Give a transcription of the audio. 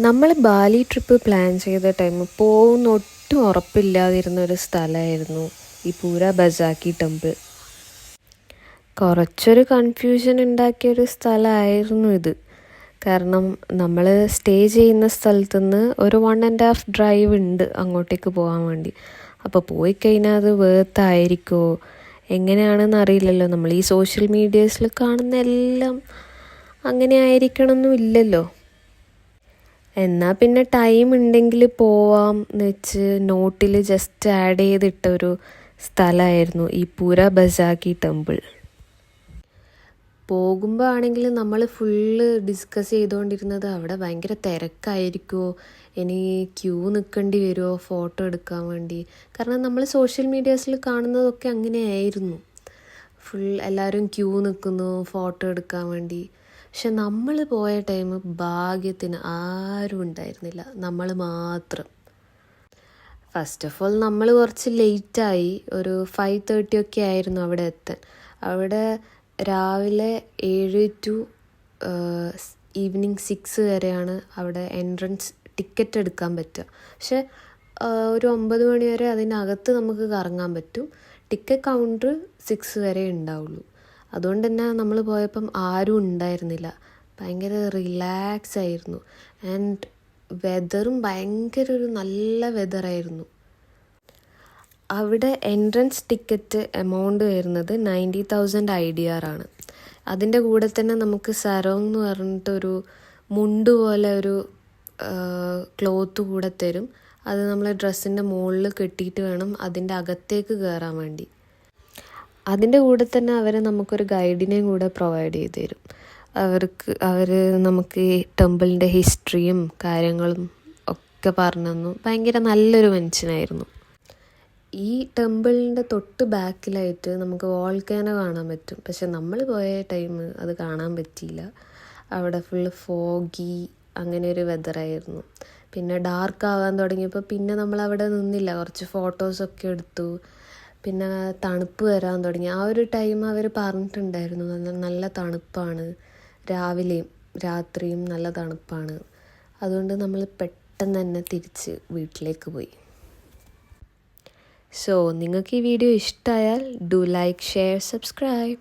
നമ്മൾ Bali trip plan ചെയ്ത time പോകുന്ന ഒട്ടും ഉറപ്പില്ലാതിരുന്ന ഒരു സ്ഥലമായിരുന്നു ഈ പൂര ബസാക്കി ടെമ്പിൾ. കുറച്ചൊരു കൺഫ്യൂഷൻ ഉണ്ടാക്കിയ ഒരു സ്ഥലമായിരുന്നു ഇത്. കാരണം നമ്മൾ സ്റ്റേ ചെയ്യുന്ന സ്ഥലത്തു നിന്ന് ഒരു വൺ ആൻഡ് ഹാഫ് ഡ്രൈവ് ഉണ്ട് അങ്ങോട്ടേക്ക് പോകാൻ വേണ്ടി. അപ്പോൾ പോയി കഴിഞ്ഞാൽ അത് വേർത്തായിരിക്കുമോ എങ്ങനെയാണെന്ന് അറിയില്ലല്ലോ. നമ്മൾ ഈ സോഷ്യൽ മീഡിയസിൽ കാണുന്ന എല്ലാം അങ്ങനെ ആയിരിക്കണമെന്നും ഇല്ലല്ലോ. എന്നാൽ പിന്നെ ടൈം ഉണ്ടെങ്കിൽ പോവാം എന്ന് വെച്ച് നോട്ടിൽ ജസ്റ്റ് ആഡ് ചെയ്തിട്ടൊരു സ്ഥലമായിരുന്നു ഈ പൂര ബസാക്കി ടെമ്പിൾ പോകുമ്പോൾ ആണെങ്കിൽ നമ്മൾ ഫുള്ള് ഡിസ്കസ് ചെയ്തുകൊണ്ടിരുന്നത് അവിടെ ഭയങ്കര തിരക്കായിരിക്കുമോ ഇനി ക്യൂ നിൽക്കേണ്ടി വരുമോ ഫോട്ടോ എടുക്കാൻ വേണ്ടി. കാരണം നമ്മൾ സോഷ്യൽ മീഡിയാസിൽ കാണുന്നതൊക്കെ അങ്ങനെയായിരുന്നു. ഫുൾ എല്ലാവരും ക്യൂ നിൽക്കുന്നു ഫോട്ടോ എടുക്കാൻ വേണ്ടി. പക്ഷെ നമ്മൾ പോയ ടൈം ഭാഗ്യത്തിന് ആരും ഉണ്ടായിരുന്നില്ല. നമ്മൾ മാത്രം. ഫസ്റ്റ് ഓഫ് ഓൾ നമ്മൾ കുറച്ച് ലേറ്റായി ഒരു ഫൈവ് തേർട്ടി ഒക്കെ ആയിരുന്നു അവിടെ എത്താൻ. അവിടെ രാവിലെ ഏഴ് ടു ഈവനിങ് സിക്സ് വരെയാണ് അവിടെ എൻട്രൻസ് ടിക്കറ്റ് എടുക്കാൻ പറ്റുക. പക്ഷെ ഒരു ഒമ്പത് മണി വരെ അതിനകത്ത് നമുക്ക് കറങ്ങാൻ പറ്റും. ടിക്കറ്റ് കൗണ്ടർ സിക്സ് വരെ ഉണ്ടാവുള്ളൂ. അതുകൊണ്ട് തന്നെ നമ്മൾ പോയപ്പം ആരും ഉണ്ടായിരുന്നില്ല. ഭയങ്കര റിലാക്സ് ആയിരുന്നു. ആൻഡ് വെതറും ഭയങ്കര ഒരു നല്ല വെതറായിരുന്നു അവിടെ എൻട്രൻസ് ടിക്കറ്റ് എമൗണ്ട് വരുന്നത് ninety thousand I D R ആണ്. അതിന്റെ കൂടെ തന്നെ നമുക്ക് സരോങ് എന്ന് പറഞ്ഞിട്ടൊരു മുണ്ട് പോലെ ഒരു ക്ലോത്ത് കൂടെ തരും. അത് നമ്മൾ ഡ്രസ്സിന്റെ മുകളിൽ കെട്ടിയിട്ട് വേണം അതിന്റെ അകത്തേക്ക് കയറാൻ വേണ്ടി. അതിന്റെ കൂടെ തന്നെ അവർ നമുക്കൊരു ഗൈഡിനെയും കൂടെ പ്രൊവൈഡ് ചെയ്ത് തരും. അവർക്ക് അവർ നമുക്ക് ഈ ടെമ്പിളിന്റെ ഹിസ്റ്ററിയും കാര്യങ്ങളും ഒക്കെ പറഞ്ഞു തന്നു. ഭയങ്കര നല്ലൊരു മനുഷ്യനായിരുന്നു. ഈ ടെമ്പിളിന്റെ തൊട്ട് ബാക്കിലായിട്ട് നമുക്ക് വോൾക്കാനോ കാണാൻ പറ്റും. പക്ഷെ നമ്മൾ പോയ ടൈം അത് കാണാൻ പറ്റിയില്ല. അവിടെ ഫുള്ള് ഫോഗി അങ്ങനെ ഒരു വെതറായിരുന്നു പിന്നെ ഡാർക്ക് ആവാൻ തുടങ്ങിയപ്പോൾ പിന്നെ നമ്മൾ അവിടെ നിന്നില്ല. കുറച്ച് ഫോട്ടോസൊക്കെ എടുത്തു. പിന്നെ തണുപ്പ് വരാൻ തുടങ്ങി. ആ ഒരു ടൈം അവർ പറഞ്ഞിട്ടുണ്ടായിരുന്നു നല്ല നല്ല തണുപ്പാണ്. രാവിലെയും രാത്രിയും നല്ല തണുപ്പാണ്. അതുകൊണ്ട് നമ്മൾ പെട്ടെന്ന് തന്നെ തിരിച്ച് വീട്ടിലേക്ക് പോയി. സോ നിങ്ങൾക്ക് ഈ വീഡിയോ ഇഷ്ടമായാൽ ഡു ലൈക്ക് ഷെയർ സബ്സ്ക്രൈബ്